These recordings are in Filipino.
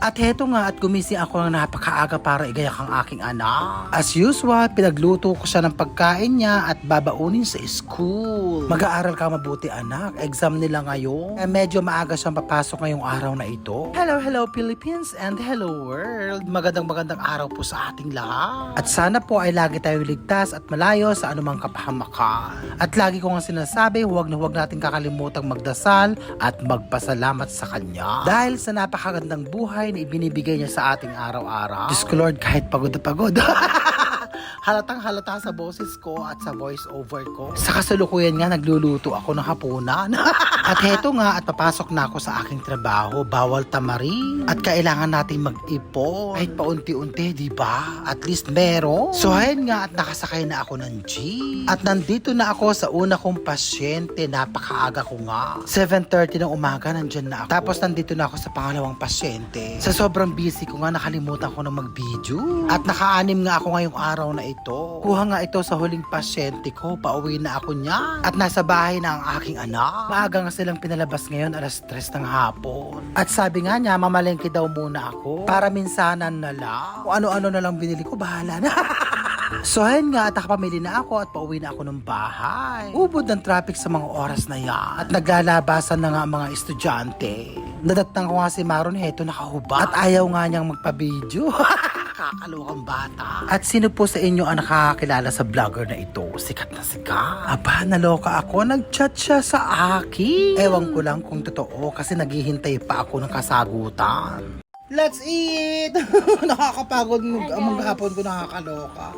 At heto nga at gumising ako ng napakaaga para igayak ang aking anak. As usual, pinagluto ko siya ng pagkain niya at babaunin sa school. Mag-aaral ka mabuti anak, exam nila ngayon. Eh, medyo maaga siyang papasok ngayong araw na ito. Hello, hello Philippines and hello world. Magandang magandang araw po sa ating lahat. At sana po ay lagi tayong ligtas at malayo sa anumang kapahamakan. At lagi ko nga sinasabi, huwag na huwag natin kakalimutang magdasal at magpasalamat sa Kanya. Dahil sa napakagandang buhay na ibinibigay niya sa ating araw-araw. Diyos ko Lord, kahit pagod na pagod. halatang halata sa boses ko at sa voice over ko. Sa kasalukuyan nga, nagluluto ako ng hapunan. at heto nga, at papasok na ako sa aking trabaho. Bawal tamarin. At kailangan natin mag-ipon. Kahit paunti-unti, di ba? At least meron. So, ayun nga, at nakasakay na ako ng jeep. At nandito na ako sa una kong pasyente. Napakaaga ko nga. 7.30 ng umaga, nandyan na ako. Tapos nandito na ako sa pangalawang pasyente. Sa sobrang busy ko nga, nakalimutan ko na mag-video. At naka-anim nga ako ngayong araw na ito. Kuha nga ito sa huling pasyente ko. Pauwi na ako niya. At nasa bahay na ang aking anak. Maaga nga silang pinalabas ngayon alas 3 ng hapon. At sabi nga niya, mamalengke daw muna ako. Para minsanan na lang. Kung ano-ano na lang binili ko, bahala na. So ayun nga, at nakapamili na ako at pauwi na ako ng bahay. Ubod ng traffic sa mga oras na yan. At naglalabasan na nga ang mga estudyante. Nadatang ko nga si Maron, heto nakahubad. At ayaw nga niyang magpa-video. Kakalukang bata. At sino po sa inyo ang nakakakilala sa vlogger na ito? Sikat na sikat. Aba, naloka ako. Nag-chat siya sa akin. Ewan ko lang kung totoo kasi naghihintay pa ako ng kasagutan. Let's eat! Nakakapagod mag ang maghapon ko nakakaloka.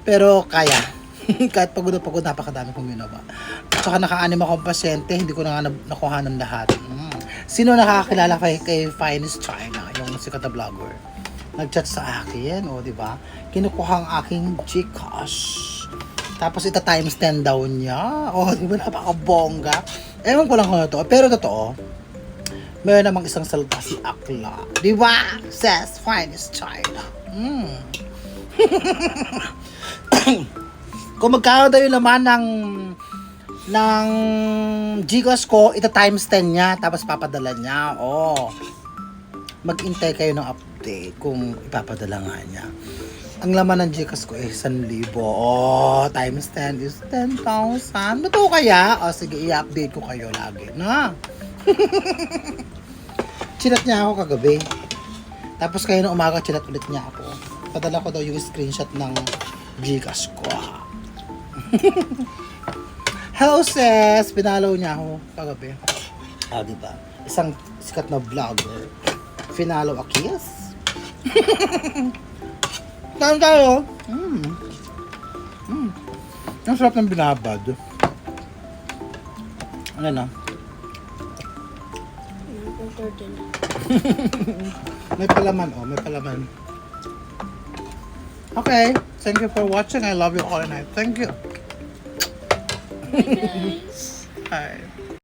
Pero kaya. Kahit pagod na pagod, napakadami kong ginawa. At saka naka-anim akong pasyente, hindi ko na nga na- nakuha ng lahat. Mm. Sino nakakilala kay, kay Finest China, yung sikat na vlogger? Nag-chat sa akin, o di ba? Kinukuha ang aking Gcash. Tapos ita times 10 daw niya. O, di ba napakabongga? Ewan ko lang kung ano to. Pero totoo, meron namang isang salita si Akla. Di ba? Says finest China. Mm. Kung magkano daw yung laman ng ng Gcash ko, ita times 10 niya, tapos papadala niya. Oh. Mag-intay kayo ng update kung ipapadala nga niya. Ang laman ng Gcash ko ay 1,000. Oh, times 10 is 10,000. Totoo kaya? O, sige, i-update ko kayo lagi, na? chinat niya ako kagabi. Tapos kayo ng umaga, chinat ulit niya ako. Padala ko daw yung screenshot ng Gcash ko. Hello, sis! Pinalaw niya ako kagabi. Ah, di ba? Isang sikat na vlogger. Finalo a kiss. Kain tayo. Mm. Mm. Ang sarap ng binabad. Ano na? May palaman, oh. May palaman. Okay. Thank you for watching. I love you all night. Thank you. guys. Bye.